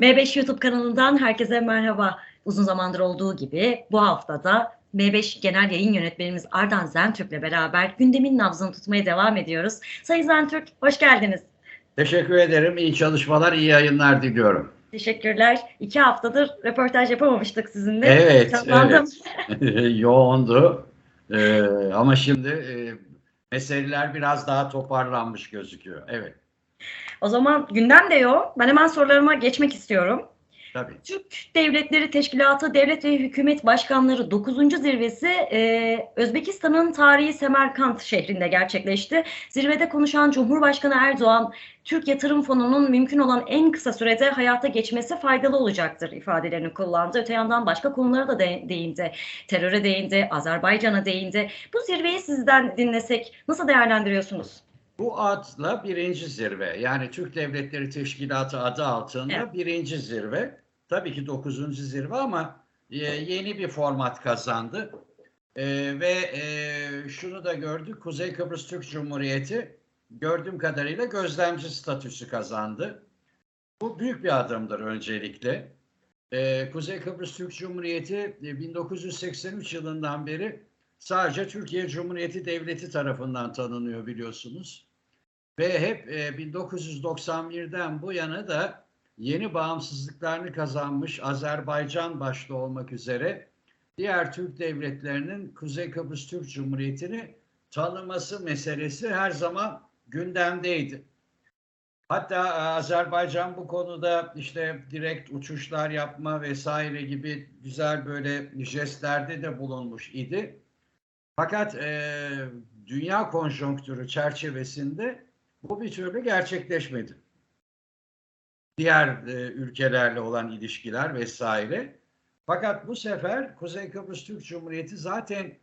M5 YouTube kanalından herkese merhaba. Uzun zamandır olduğu gibi bu haftada M5 Genel Yayın Yönetmenimiz Ardan Zentürk'le beraber gündemin nabzını tutmaya devam ediyoruz. Sayın Zentürk, hoş geldiniz. Teşekkür ederim. İyi çalışmalar, iyi yayınlar diliyorum. Teşekkürler. İki haftadır röportaj yapamamıştık sizinle. Evet, Kazandım. evet. Yoğundu. Ee, ama şimdi e, meseleler biraz daha toparlanmış gözüküyor. Evet, O zaman gündem de yoğun. Ben hemen sorularıma geçmek istiyorum. tabii. Türk Devletleri Teşkilatı Devlet ve Hükümet Başkanları 9. zirvesi e, Özbekistan'ın tarihi Semerkant şehrinde gerçekleşti. Zirvede konuşan Cumhurbaşkanı Erdoğan, Türk Yatırım Fonu'nun mümkün olan en kısa sürede hayata geçmesi faydalı olacaktır ifadelerini kullandı. Öte yandan başka konulara da de- değindi. Teröre değindi, Azerbaycan'a değindi. Bu zirveyi sizden dinlesek nasıl değerlendiriyorsunuz? Bu adla birinci zirve, yani Türk Devletleri Teşkilatı adı altında Evet. birinci zirve. Tabii ki dokuzuncu zirve ama e, yeni bir format kazandı. E, ve e, şunu da gördük, Kuzey Kıbrıs Türk Cumhuriyeti gördüğüm kadarıyla gözlemci statüsü kazandı. Bu büyük bir adımdır öncelikle. E, Kuzey Kıbrıs Türk Cumhuriyeti e, 1983 yılından beri sadece Türkiye Cumhuriyeti Devleti tarafından tanınıyor biliyorsunuz. Ve hep e, 1991'den bu yana da yeni bağımsızlıklarını kazanmış Azerbaycan başta olmak üzere diğer Türk devletlerinin Kuzey Kıbrıs Türk Cumhuriyeti'ni tanıması meselesi her zaman gündemdeydi. Hatta e, Azerbaycan bu konuda işte direkt uçuşlar yapma vesaire gibi güzel böyle jestlerde de bulunmuş idi. Fakat e, dünya konjonktürü çerçevesinde bu bir türlü gerçekleşmedi. Diğer e, ülkelerle olan ilişkiler vesaire. Fakat bu sefer Kuzey Kıbrıs Türk Cumhuriyeti zaten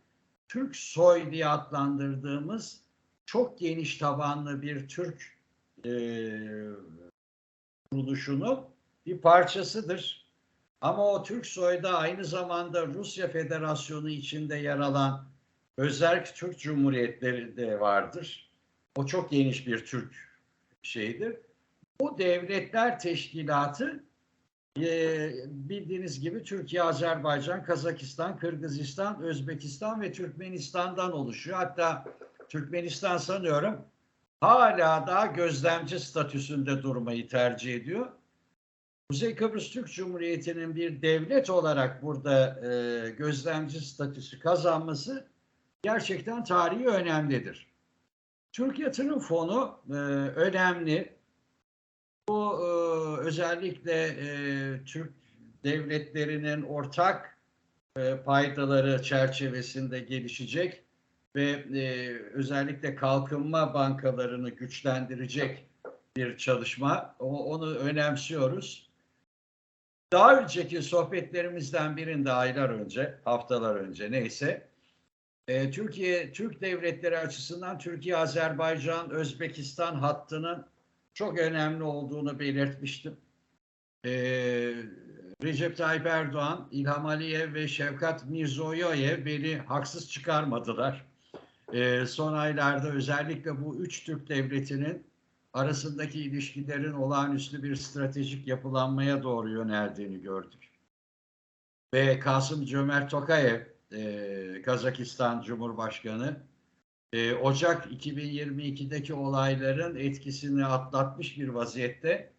Türk soy diye adlandırdığımız çok geniş tabanlı bir Türk e, kuruluşunun bir parçasıdır. Ama o Türk soyda aynı zamanda Rusya Federasyonu içinde yer alan Özerk Türk Cumhuriyetleri de vardır. O çok geniş bir Türk şeyidir. Bu devletler teşkilatı e, bildiğiniz gibi Türkiye, Azerbaycan, Kazakistan, Kırgızistan, Özbekistan ve Türkmenistan'dan oluşuyor. Hatta Türkmenistan sanıyorum hala daha gözlemci statüsünde durmayı tercih ediyor. Kuzey Kıbrıs Türk Cumhuriyeti'nin bir devlet olarak burada e, gözlemci statüsü kazanması gerçekten tarihi önemlidir. Türk Yatırım Fonu e, önemli. Bu e, özellikle e, Türk devletlerinin ortak e, paydaları çerçevesinde gelişecek ve e, özellikle kalkınma bankalarını güçlendirecek bir çalışma. O, onu önemsiyoruz. Daha önceki sohbetlerimizden birinde aylar önce, haftalar önce neyse, e, Türkiye, Türk devletleri açısından Türkiye, Azerbaycan, Özbekistan hattının çok önemli olduğunu belirtmiştim. E, Recep Tayyip Erdoğan, İlham Aliyev ve Şevkat Mirzoyoyev beni haksız çıkarmadılar. E, son aylarda özellikle bu üç Türk devletinin arasındaki ilişkilerin olağanüstü bir stratejik yapılanmaya doğru yöneldiğini gördük. Ve Kasım Cömert Tokayev, e, Kazakistan Cumhurbaşkanı, e, Ocak 2022'deki olayların etkisini atlatmış bir vaziyette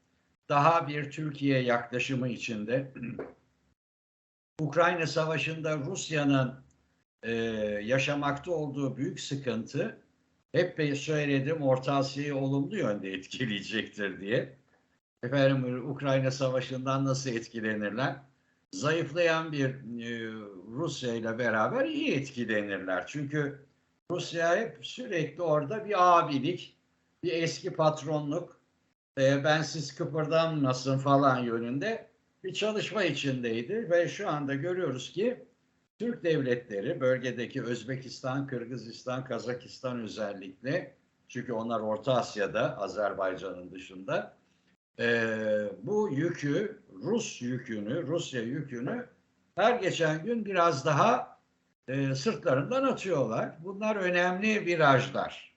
daha bir Türkiye yaklaşımı içinde. Ukrayna Savaşı'nda Rusya'nın e, yaşamakta olduğu büyük sıkıntı hep söyledim Orta Asya'yı olumlu yönde etkileyecektir diye. Efendim Ukrayna Savaşı'ndan nasıl etkilenirler? Zayıflayan bir e, Rusya ile beraber iyi etkilenirler. Çünkü Rusya hep sürekli orada bir abilik, bir eski patronluk, e, ben siz kıpırdanmasın falan yönünde bir çalışma içindeydi. Ve şu anda görüyoruz ki Türk devletleri bölgedeki Özbekistan, Kırgızistan, Kazakistan özellikle çünkü onlar Orta Asya'da Azerbaycan'ın dışında e, bu yükü Rus yükünü, Rusya yükünü her geçen gün biraz daha e, sırtlarından atıyorlar. Bunlar önemli virajlar.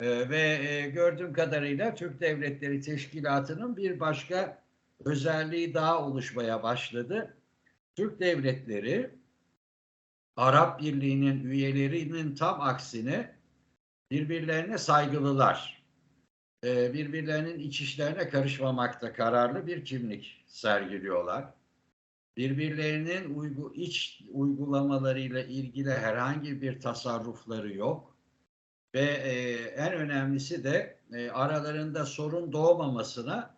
E, ve e, gördüğüm kadarıyla Türk Devletleri Teşkilatı'nın bir başka özelliği daha oluşmaya başladı. Türk devletleri Arap Birliği'nin üyelerinin tam aksine birbirlerine saygılılar. Ee, birbirlerinin iç işlerine karışmamakta kararlı bir kimlik sergiliyorlar. Birbirlerinin uygu, iç uygulamalarıyla ilgili herhangi bir tasarrufları yok. Ve e, en önemlisi de e, aralarında sorun doğmamasına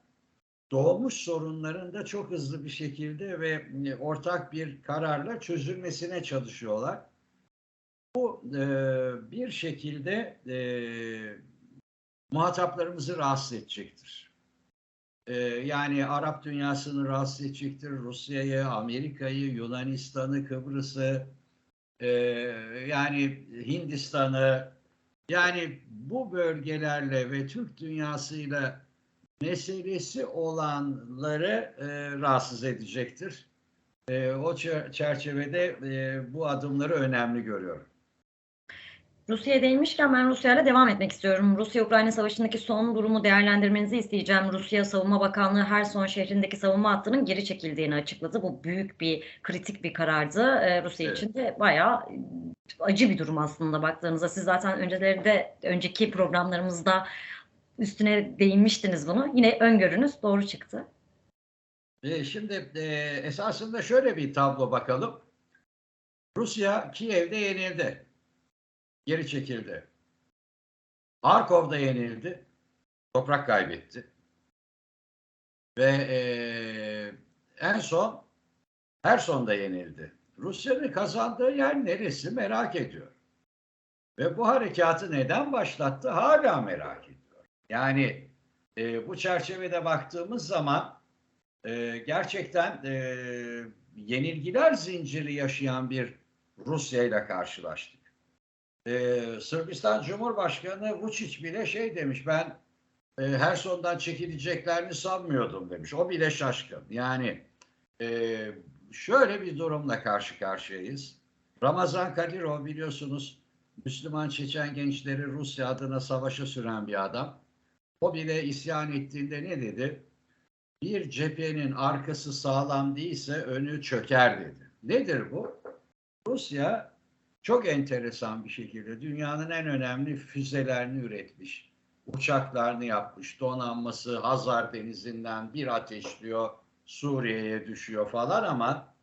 doğmuş sorunların da çok hızlı bir şekilde ve e, ortak bir kararla çözülmesine çalışıyorlar. Bu e, bir şekilde e, muhataplarımızı rahatsız edecektir. E, yani Arap dünyasını rahatsız edecektir. Rusya'yı, Amerika'yı, Yunanistan'ı, Kıbrıs'ı, e, yani Hindistan'ı, yani bu bölgelerle ve Türk dünyasıyla meselesi olanları e, rahatsız edecektir. E, o çer- çerçevede e, bu adımları önemli görüyorum. Rusya'ya değinmişken ben Rusya'yla devam etmek istiyorum. Rusya-Ukrayna savaşındaki son durumu değerlendirmenizi isteyeceğim. Rusya Savunma Bakanlığı Herson şehrindeki savunma hattının geri çekildiğini açıkladı. Bu büyük bir kritik bir karardı. Ee, Rusya Evet. için de bayağı acı bir durum aslında baktığınızda. Siz zaten öncelerinde önceki programlarımızda üstüne değinmiştiniz bunu. Yine öngörünüz doğru çıktı. E, şimdi e, esasında şöyle bir tablo bakalım. Rusya Kiev'de yenildi. Geri çekildi. Harkov'da yenildi. Toprak kaybetti. Ve e, en son Herson'da yenildi. Rusya'nın kazandığı yer neresi merak ediyor. Ve bu harekatı neden başlattı hala merak ediyor. Yani e, bu çerçevede baktığımız zaman e, gerçekten e, yenilgiler zinciri yaşayan bir Rusya ile karşılaştık. E, Sırbistan Cumhurbaşkanı Vučić bile şey demiş ben e, Herson'dan çekileceklerini sanmıyordum demiş. O bile şaşkın. Yani e, şöyle bir durumla karşı karşıyayız. Ramazan Kadyrov biliyorsunuz Müslüman Çeçen gençleri Rusya adına savaşa süren bir adam. O bile isyan ettiğinde ne dedi? bir cephenin arkası sağlam değilse önü çöker dedi. Nedir bu? Rusya çok enteresan bir şekilde dünyanın en önemli füzelerini üretmiş. Uçaklarını yapmış, donanması Hazar Denizi'nden bir ateşliyor, Suriye'ye düşüyor falan ama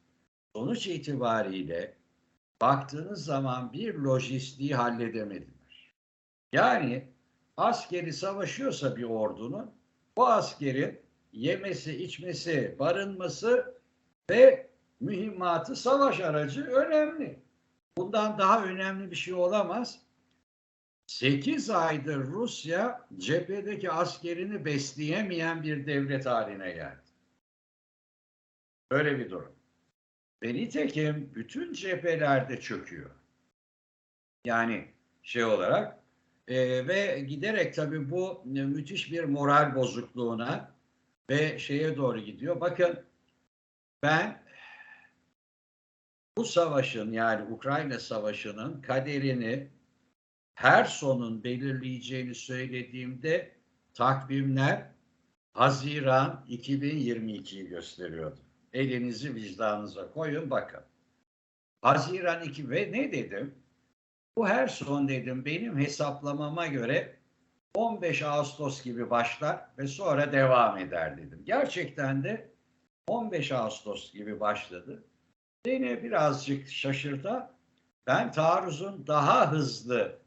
sonuç itibariyle baktığınız zaman bir lojistiği halledemediler. Yani askeri savaşıyorsa bir ordunun o askerin yemesi, içmesi, barınması ve mühimmatı savaş aracı önemli. Bundan daha önemli bir şey olamaz. 8 aydır Rusya cephedeki askerini besleyemeyen bir devlet haline geldi. Böyle bir durum. Ve nitekim bütün cephelerde çöküyor. Yani şey olarak e, ve giderek tabii bu müthiş bir moral bozukluğuna ve şeye doğru gidiyor. Bakın ben bu savaşın yani Ukrayna savaşının kaderini her sonun belirleyeceğini söylediğimde takvimler Haziran 2022'yi gösteriyordu. Elinizi vicdanınıza koyun bakın. Haziran 2 ve ne dedim? Bu her son dedim benim hesaplamama göre 15 Ağustos gibi başlar ve sonra devam eder dedim. Gerçekten de 15 Ağustos gibi başladı. Beni birazcık şaşırta ben taarruzun daha hızlı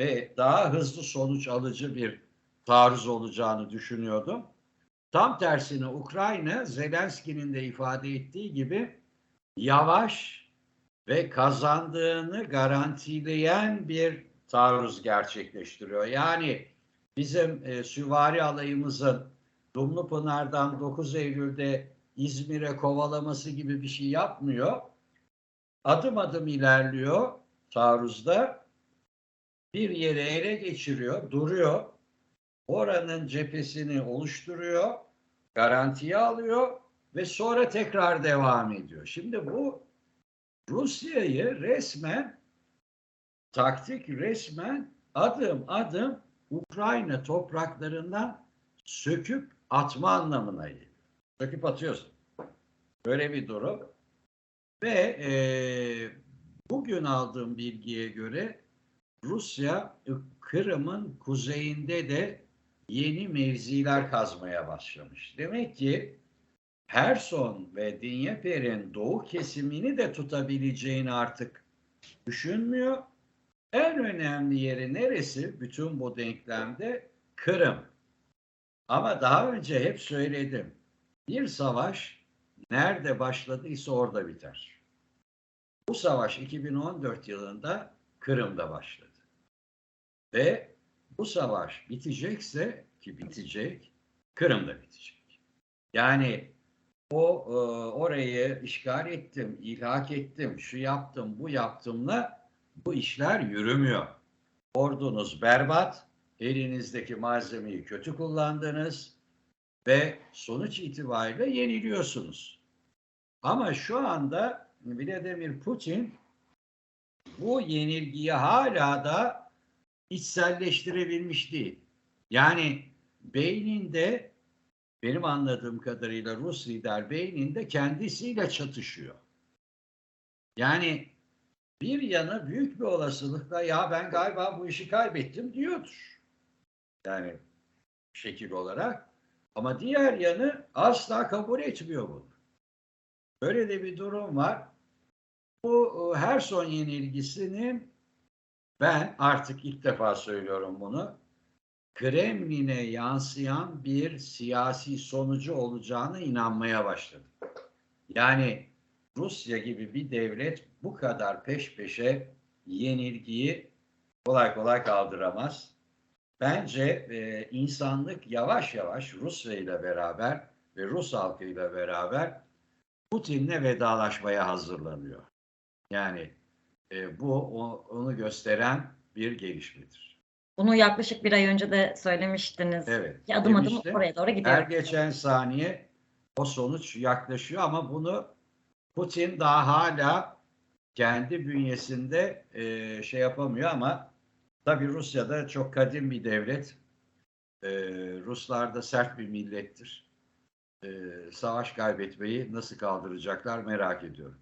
ve daha hızlı sonuç alıcı bir taarruz olacağını düşünüyordum. Tam tersine Ukrayna Zelenski'nin de ifade ettiği gibi yavaş ve kazandığını garantileyen bir taarruz gerçekleştiriyor. Yani bizim e, süvari alayımızın Dumlupınar'dan 9 Eylül'de İzmir'e kovalaması gibi bir şey yapmıyor. Adım adım ilerliyor taarruzda. Bir yere ele geçiriyor, duruyor. Oranın cephesini oluşturuyor, garantiye alıyor ve sonra tekrar devam ediyor. Şimdi bu Rusya'yı resmen taktik resmen adım adım Ukrayna topraklarından söküp atma anlamına geliyor. Söküp atıyorsun. Böyle bir durum. Ve eee, bugün aldığım bilgiye göre Rusya Kırım'ın kuzeyinde de yeni mevziler kazmaya başlamış. Demek ki Herson ve Dinyeper'in doğu kesimini de tutabileceğini artık düşünmüyor. En önemli yeri neresi bütün bu denklemde? Kırım. Ama daha önce hep söyledim. Bir savaş nerede başladıysa orada biter. Bu savaş 2014 yılında Kırım'da başladı. Ve bu savaş bitecekse ki bitecek, Kırım'da bitecek. Yani o e, orayı işgal ettim, ilhak ettim, şu yaptım, bu yaptımla bu işler yürümüyor. Ordunuz berbat, elinizdeki malzemeyi kötü kullandınız ve sonuç itibariyle yeniliyorsunuz. Ama şu anda Vladimir Putin bu yenilgiyi hala da içselleştirebilmiş değil. Yani beyninde benim anladığım kadarıyla Rus lider beyninde kendisiyle çatışıyor. Yani bir yanı büyük bir olasılıkla ya ben galiba bu işi kaybettim diyordur. Yani şekil olarak. Ama diğer yanı asla kabul etmiyor bunu. Böyle de bir durum var. Bu e, her son yenilgisinin ben artık ilk defa söylüyorum bunu. Kremlin'e yansıyan bir siyasi sonucu olacağına inanmaya başladım. Yani Rusya gibi bir devlet bu kadar peş peşe yenilgiyi kolay kolay kaldıramaz. Bence e, insanlık yavaş yavaş Rusya ile beraber ve Rus halkıyla beraber Putin'le vedalaşmaya hazırlanıyor. Yani e, bu o- onu gösteren bir gelişmedir. Bunu yaklaşık bir ay önce de söylemiştiniz. Evet. Ki adım adım demiştim. oraya doğru Her gidiyor. geçen saniye o sonuç yaklaşıyor ama bunu Putin daha hala kendi bünyesinde e, şey yapamıyor ama tabii Rusya'da çok kadim bir devlet. E, Ruslar da sert bir millettir. E, savaş kaybetmeyi nasıl kaldıracaklar merak ediyorum.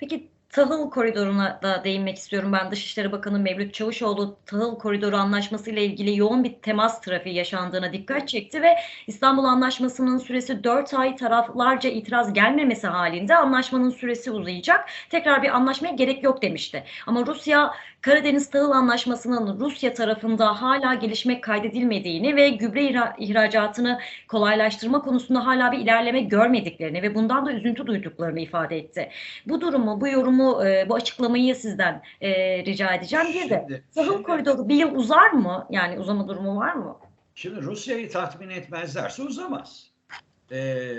Peki tahıl koridoruna da değinmek istiyorum. Ben Dışişleri Bakanı Mevlüt Çavuşoğlu tahıl koridoru anlaşması ile ilgili yoğun bir temas trafiği yaşandığına dikkat çekti ve İstanbul Anlaşması'nın süresi 4 ay taraflarca itiraz gelmemesi halinde anlaşmanın süresi uzayacak. Tekrar bir anlaşmaya gerek yok demişti. Ama Rusya Karadeniz Tahıl Anlaşması'nın Rusya tarafında hala gelişmek kaydedilmediğini ve gübre ihra- ihracatını kolaylaştırma konusunda hala bir ilerleme görmediklerini ve bundan da üzüntü duyduklarını ifade etti. Bu durumu, bu yorumu, e, bu açıklamayı sizden e, rica edeceğim. Bir de tahıl koridoru bir yıl uzar mı? Yani uzama durumu var mı? Şimdi Rusya'yı tatmin etmezlerse uzamaz. Ee,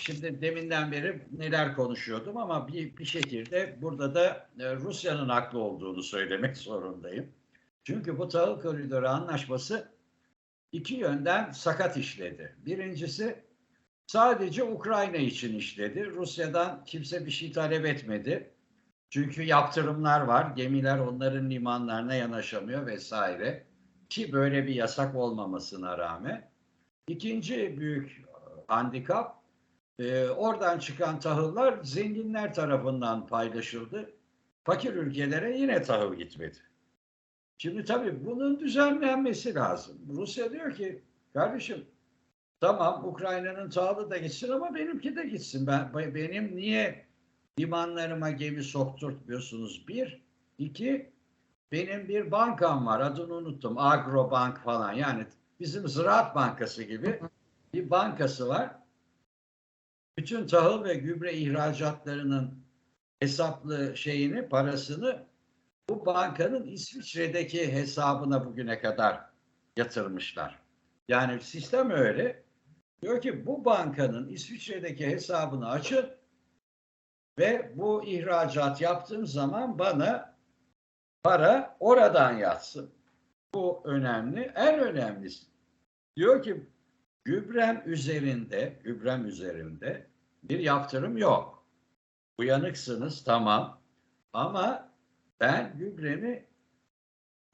şimdi deminden beri neler konuşuyordum ama bir, bir şekilde burada da e, Rusya'nın haklı olduğunu söylemek zorundayım. Çünkü bu tahıl koridoru anlaşması iki yönden sakat işledi. Birincisi sadece Ukrayna için işledi. Rusya'dan kimse bir şey talep etmedi. Çünkü yaptırımlar var. Gemiler onların limanlarına yanaşamıyor vesaire ki böyle bir yasak olmamasına rağmen. İkinci büyük handikap e, oradan çıkan tahıllar zenginler tarafından paylaşıldı. Fakir ülkelere yine tahıl gitmedi. Şimdi tabii bunun düzenlenmesi lazım. Rusya diyor ki kardeşim tamam Ukrayna'nın tahılı da gitsin ama benimki de gitsin. Ben, benim niye limanlarıma gemi sokturtmuyorsunuz? Bir. iki benim bir bankam var adını unuttum. Agrobank falan yani bizim Ziraat Bankası gibi bir bankası var. Bütün tahıl ve gübre ihracatlarının hesaplı şeyini, parasını bu bankanın İsviçre'deki hesabına bugüne kadar yatırmışlar. Yani sistem öyle. Diyor ki bu bankanın İsviçre'deki hesabını açın ve bu ihracat yaptığım zaman bana para oradan yatsın. Bu önemli. En önemlisi diyor ki gübrem üzerinde, gübrem üzerinde bir yaptırım yok. Uyanıksınız tamam. Ama ben gübremi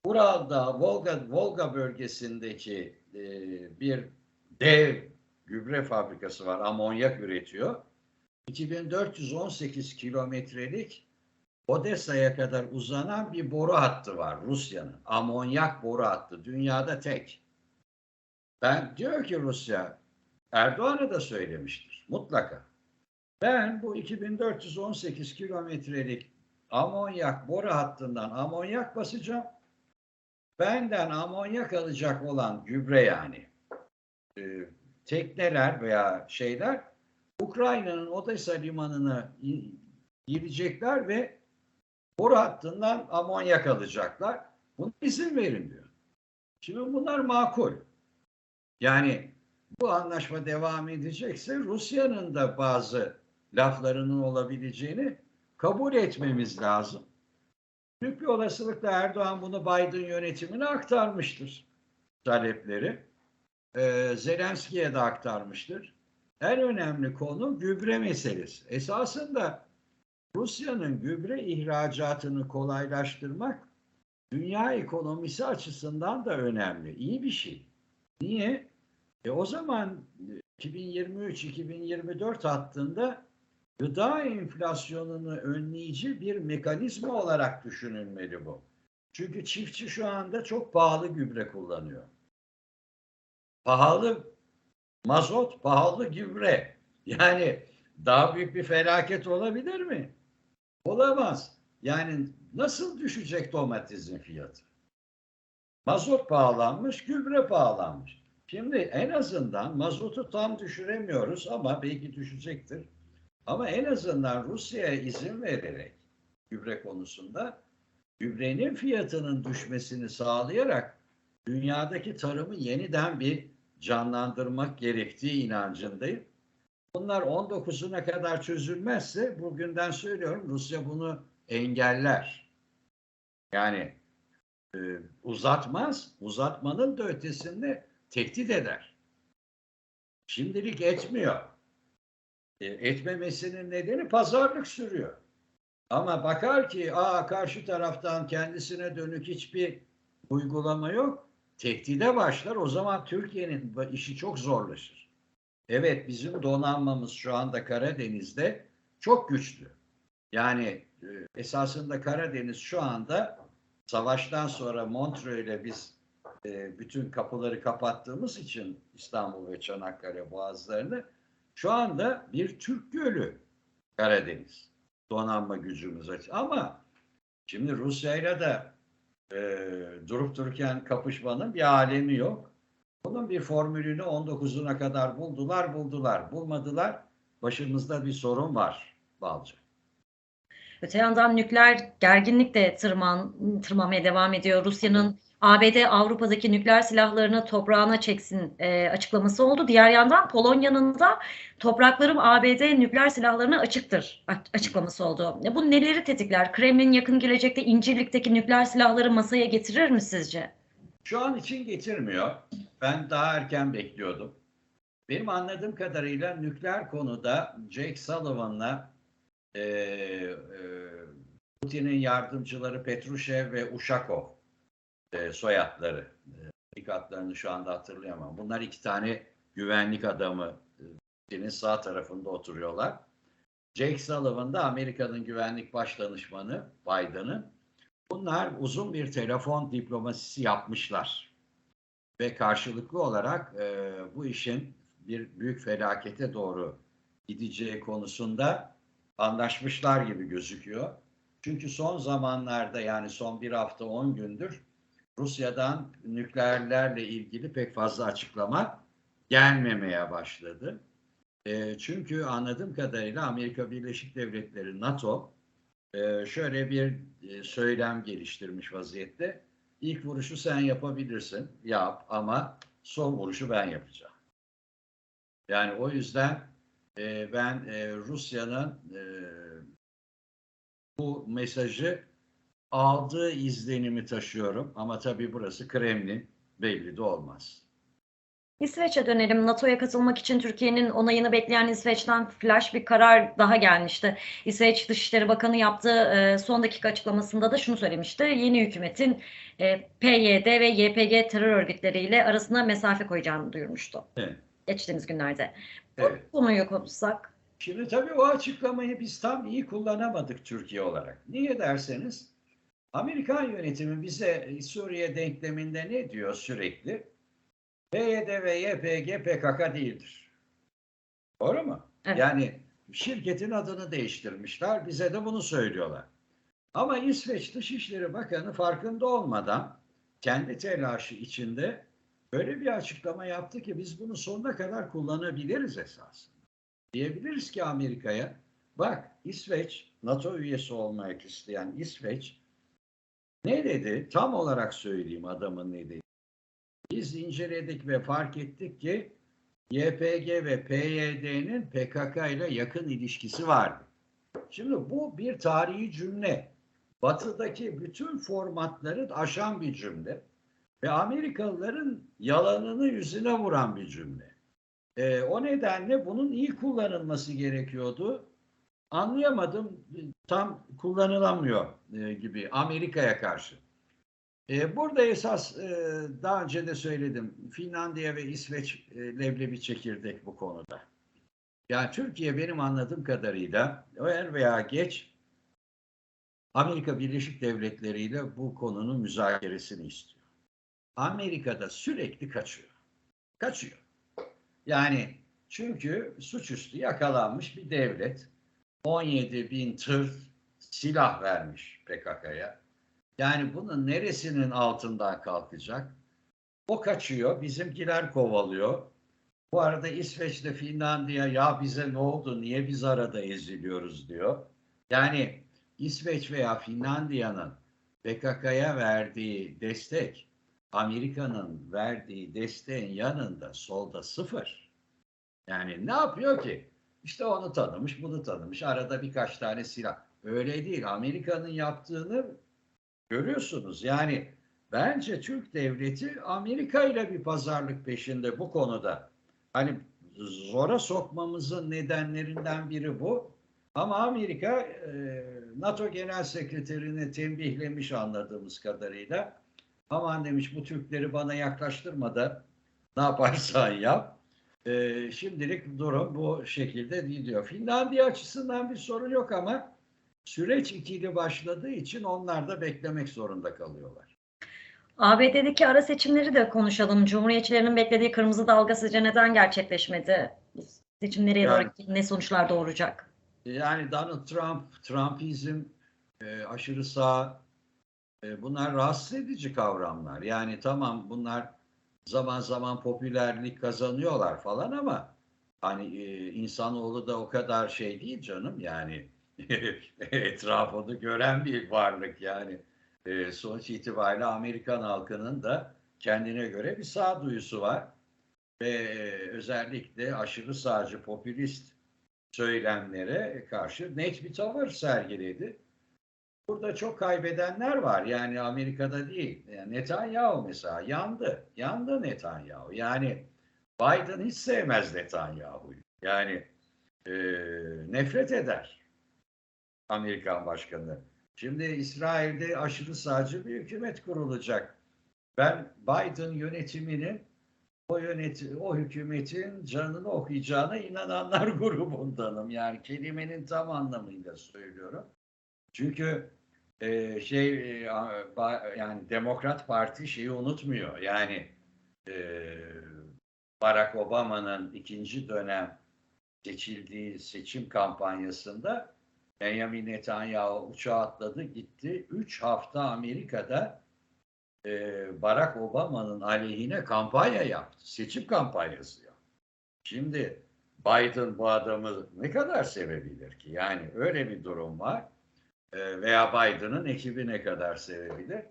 Ural'da, Volga, Volga bölgesindeki e, bir dev gübre fabrikası var. Amonyak üretiyor. 2418 kilometrelik Odessa'ya kadar uzanan bir boru hattı var Rusya'nın. Amonyak boru hattı. Dünyada tek. Ben diyor ki Rusya, Erdoğan'a da söylemiştir mutlaka. Ben bu 2418 kilometrelik amonyak boru hattından amonyak basacağım. Benden amonyak alacak olan gübre yani e, tekneler veya şeyler Ukrayna'nın Odessa limanına girecekler ve boru hattından amonyak alacaklar. Buna izin verin diyor. Şimdi bunlar makul. Yani bu anlaşma devam edecekse Rusya'nın da bazı laflarının olabileceğini kabul etmemiz lazım. Büyük bir olasılıkla Erdoğan bunu Biden yönetimine aktarmıştır talepleri. Ee, Zelenski'ye de aktarmıştır. En önemli konu gübre meselesi. Esasında Rusya'nın gübre ihracatını kolaylaştırmak dünya ekonomisi açısından da önemli. İyi bir şey. Niye? E o zaman 2023-2024 hattında gıda enflasyonunu önleyici bir mekanizma olarak düşünülmeli bu. Çünkü çiftçi şu anda çok pahalı gübre kullanıyor. Pahalı mazot, pahalı gübre. Yani daha büyük bir felaket olabilir mi? Olamaz. Yani nasıl düşecek domatesin fiyatı? Mazot pahalanmış, gübre pahalanmış. Şimdi en azından mazotu tam düşüremiyoruz ama belki düşecektir. Ama en azından Rusya'ya izin vererek gübre konusunda gübrenin fiyatının düşmesini sağlayarak dünyadaki tarımı yeniden bir canlandırmak gerektiği inancındayım. Bunlar 19'una kadar çözülmezse bugünden söylüyorum Rusya bunu engeller. Yani e, uzatmaz, uzatmanın da ötesinde tehdit eder. Şimdilik etmiyor. E, etmemesinin nedeni pazarlık sürüyor. Ama bakar ki aa karşı taraftan kendisine dönük hiçbir uygulama yok. Tehdide başlar. O zaman Türkiye'nin işi çok zorlaşır. Evet bizim donanmamız şu anda Karadeniz'de çok güçlü. Yani e, esasında Karadeniz şu anda savaştan sonra Montreux'le biz e, bütün kapıları kapattığımız için İstanbul ve Çanakkale boğazlarını şu anda bir Türk gölü Karadeniz donanma gücümüz açı. Ama şimdi Rusya'yla da e, durup dururken kapışmanın bir alemi yok. Bunun bir formülünü 19'una kadar buldular, buldular. Bulmadılar. Başımızda bir sorun var Balcı. Öte yandan nükleer gerginlik de tırman, tırmamaya devam ediyor. Rusya'nın ABD Avrupa'daki nükleer silahlarını toprağına çeksin e, açıklaması oldu. Diğer yandan Polonya'nın da topraklarım ABD nükleer silahlarına açıktır açıklaması oldu. E, Bu neleri tetikler? Kremlin yakın gelecekte İncirlik'teki nükleer silahları masaya getirir mi sizce? Şu an için getirmiyor. Ben daha erken bekliyordum. Benim anladığım kadarıyla nükleer konuda Jake Sullivan'la e, e, Putin'in yardımcıları Petrushev ve Ushakov e, soyadları. E, adlarını şu anda hatırlayamam. Bunlar iki tane güvenlik adamı e, Putin'in sağ tarafında oturuyorlar. Jake Sullivan da Amerika'nın güvenlik başdanışmanı Biden'ın. Bunlar uzun bir telefon diplomasisi yapmışlar. Ve karşılıklı olarak e, bu işin bir büyük felakete doğru gideceği konusunda anlaşmışlar gibi gözüküyor. Çünkü son zamanlarda yani son bir hafta on gündür Rusya'dan nükleerlerle ilgili pek fazla açıklama gelmemeye başladı. E, çünkü anladığım kadarıyla Amerika Birleşik Devletleri NATO e, şöyle bir e, söylem geliştirmiş vaziyette. İlk vuruşu sen yapabilirsin, yap ama son vuruşu ben yapacağım. Yani o yüzden e, ben e, Rusya'nın e, bu mesajı aldığı izlenimi taşıyorum. Ama tabii burası Kremlin belli de olmaz. İsveç'e dönelim. NATO'ya katılmak için Türkiye'nin onayını bekleyen İsveç'ten flash bir karar daha gelmişti. İsveç Dışişleri Bakanı yaptığı e, son dakika açıklamasında da şunu söylemişti. Yeni hükümetin e, PYD ve YPG terör örgütleriyle arasına mesafe koyacağını duyurmuştu. Evet. Geçtiğimiz günlerde. Bu Evet. konuyu konuşsak. Şimdi tabii o açıklamayı biz tam iyi kullanamadık Türkiye olarak. Niye derseniz Amerikan yönetimi bize Suriye denkleminde ne diyor sürekli? PYD ve YPG PKK değildir. Doğru mu? Evet. Yani şirketin adını değiştirmişler. Bize de bunu söylüyorlar. Ama İsveç Dışişleri Bakanı farkında olmadan kendi telaşı içinde böyle bir açıklama yaptı ki biz bunu sonuna kadar kullanabiliriz esasında. Diyebiliriz ki Amerika'ya bak İsveç NATO üyesi olmak isteyen İsveç ne dedi? Tam olarak söyleyeyim adamın ne dedi. Biz inceledik ve fark ettik ki YPG ve PYD'nin PKK ile yakın ilişkisi vardı. Şimdi bu bir tarihi cümle. Batı'daki bütün formatları aşan bir cümle. Ve Amerikalıların yalanını yüzüne vuran bir cümle. Ee, o nedenle bunun iyi kullanılması gerekiyordu. Anlayamadım. Tam kullanılamıyor e, gibi Amerika'ya karşı. E, burada esas e, daha önce de söyledim. Finlandiya ve İsveç e, leblebi çekirdek bu konuda. Yani Türkiye benim anladığım kadarıyla er veya geç Amerika Birleşik Devletleri ile bu konunun müzakeresini istiyor. Amerika'da sürekli kaçıyor. Kaçıyor. Yani çünkü suçüstü yakalanmış bir devlet 17 bin tır silah vermiş PKK'ya. Yani bunun neresinin altından kalkacak? O kaçıyor, bizimkiler kovalıyor. Bu arada İsveç'te Finlandiya ya bize ne oldu, niye biz arada eziliyoruz diyor. Yani İsveç veya Finlandiya'nın PKK'ya verdiği destek, Amerika'nın verdiği desteğin yanında solda sıfır. Yani ne yapıyor ki? İşte onu tanımış, bunu tanımış. Arada birkaç tane silah. Öyle değil. Amerika'nın yaptığını görüyorsunuz. Yani bence Türk devleti Amerika ile bir pazarlık peşinde bu konuda. Hani zora sokmamızın nedenlerinden biri bu. Ama Amerika NATO Genel Sekreterini tembihlemiş anladığımız kadarıyla. Aman demiş bu Türkleri bana yaklaştırma da ne yaparsan yap. E, şimdilik durum bu şekilde gidiyor. Finlandiya açısından bir sorun yok ama süreç ikili başladığı için onlar da beklemek zorunda kalıyorlar. ABD'deki ara seçimleri de konuşalım. Cumhuriyetçilerin beklediği kırmızı dalga sizce neden gerçekleşmedi? Seçim nereye Yani- doğru ne sonuçlar doğuracak? Yani Donald Trump, Trumpizm, e, aşırı sağ e, bunlar rahatsız edici kavramlar. Yani tamam bunlar zaman zaman popülerlik kazanıyorlar falan ama hani e, insanoğlu da o kadar şey değil canım yani etrafını gören bir varlık yani. E, sonuç itibariyle Amerikan halkının da kendine göre bir sağduyusu var. Ve e, özellikle aşırı sağcı popülist söylemlere karşı net bir tavır sergiledi. Burada çok kaybedenler var. Yani Amerika'da değil. Yani Netanyahu mesela yandı. Yandı Netanyahu. Yani Biden hiç sevmez Netanyahu'yu. Yani e, nefret eder Amerikan başkanı. Şimdi İsrail'de aşırı sağcı bir hükümet kurulacak. Ben Biden yönetiminin o yönet o hükümetin canını okuyacağına inananlar grubundanım. Yani kelimenin tam anlamıyla söylüyorum. Çünkü e, şey e, ba- yani Demokrat Parti şeyi unutmuyor. Yani e, Barack Obama'nın ikinci dönem seçildiği seçim kampanyasında Benjamin Netanyahu uçağa atladı gitti. Üç hafta Amerika'da e, Barack Obama'nın aleyhine kampanya yaptı. Seçim kampanyası yaptı. Şimdi Biden bu adamı ne kadar sevebilir ki? Yani öyle bir durum var. E, veya Biden'ın ekibi ne kadar sevebilir?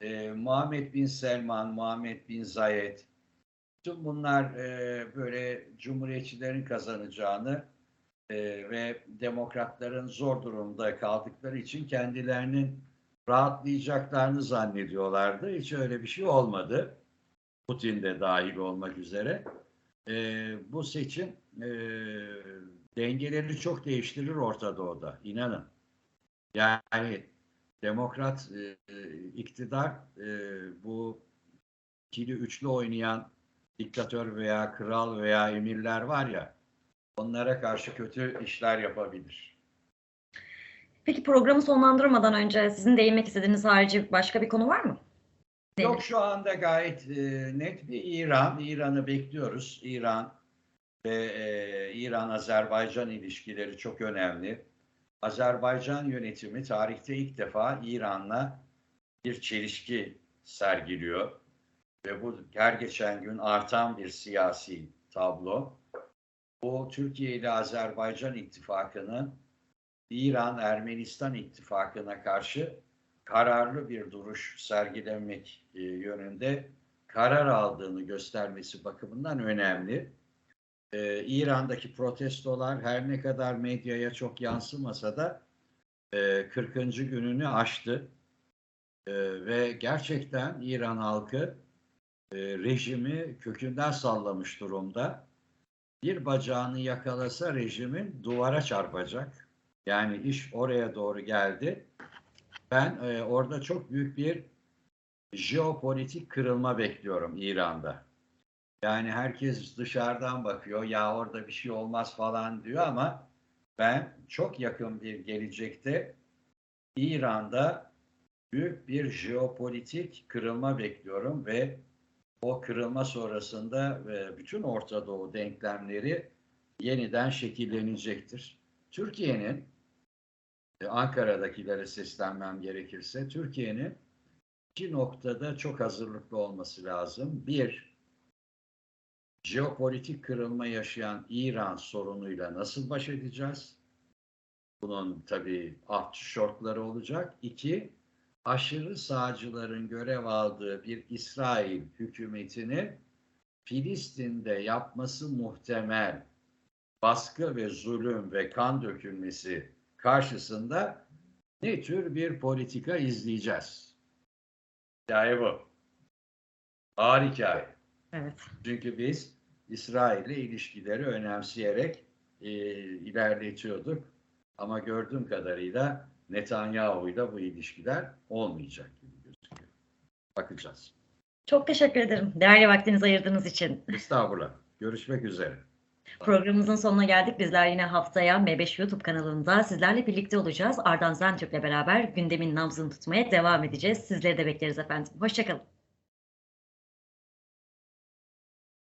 E, Muhammed Bin Selman, Muhammed Bin Zayed tüm bunlar e, böyle cumhuriyetçilerin kazanacağını e, ve demokratların zor durumda kaldıkları için kendilerinin rahatlayacaklarını zannediyorlardı. Hiç öyle bir şey olmadı. Putin de dahil olmak üzere. E, bu seçim e, dengeleri çok değiştirir Orta Doğu'da. İnanın. Yani demokrat e, iktidar e, bu ikili üçlü oynayan diktatör veya kral veya emirler var ya onlara karşı kötü işler yapabilir. Peki programı sonlandırmadan önce sizin değinmek istediğiniz harici başka bir konu var mı? Yok şu anda gayet e, net bir İran. İran'ı bekliyoruz. İran ve e, İran-Azerbaycan ilişkileri çok önemli. Azerbaycan yönetimi tarihte ilk defa İran'la bir çelişki sergiliyor. Ve bu her geçen gün artan bir siyasi tablo. Bu Türkiye ile Azerbaycan ittifakının İran-Ermenistan ittifakına karşı kararlı bir duruş sergilemek e, yönünde karar aldığını göstermesi bakımından önemli. Ee, İran'daki protestolar her ne kadar medyaya çok yansımasa da e, 40. gününü aştı. E, ve gerçekten İran halkı e, rejimi kökünden sallamış durumda. Bir bacağını yakalasa rejimin duvara çarpacak. Yani iş oraya doğru geldi. Ben e, orada çok büyük bir jeopolitik kırılma bekliyorum İran'da. Yani herkes dışarıdan bakıyor, ya orada bir şey olmaz falan diyor ama ben çok yakın bir gelecekte İran'da büyük bir jeopolitik kırılma bekliyorum ve o kırılma sonrasında e, bütün Orta Doğu denklemleri yeniden şekillenecektir. Türkiye'nin e, Ankara'dakilere seslenmem gerekirse Türkiye'nin iki noktada çok hazırlıklı olması lazım. Bir, jeopolitik kırılma yaşayan İran sorunuyla nasıl baş edeceğiz? Bunun tabii aftershortları olacak. İki, aşırı sağcıların görev aldığı bir İsrail hükümetini Filistin'de yapması muhtemel baskı ve zulüm ve kan dökülmesi karşısında ne tür bir politika izleyeceğiz? Hikaye bu. Ağır hikaye. Evet. Çünkü biz İsrail'le ilişkileri önemseyerek e, ilerletiyorduk. Ama gördüğüm kadarıyla Netanyahu'yla bu ilişkiler olmayacak gibi gözüküyor. Bakacağız. Çok teşekkür ederim. Değerli vaktinizi ayırdığınız için. Estağfurullah. Görüşmek üzere. Programımızın sonuna geldik. Bizler yine haftaya M5 YouTube kanalında sizlerle birlikte olacağız. Ardan Zentürk'le beraber gündemin nabzını tutmaya devam edeceğiz. Sizleri de bekleriz efendim. Hoşçakalın.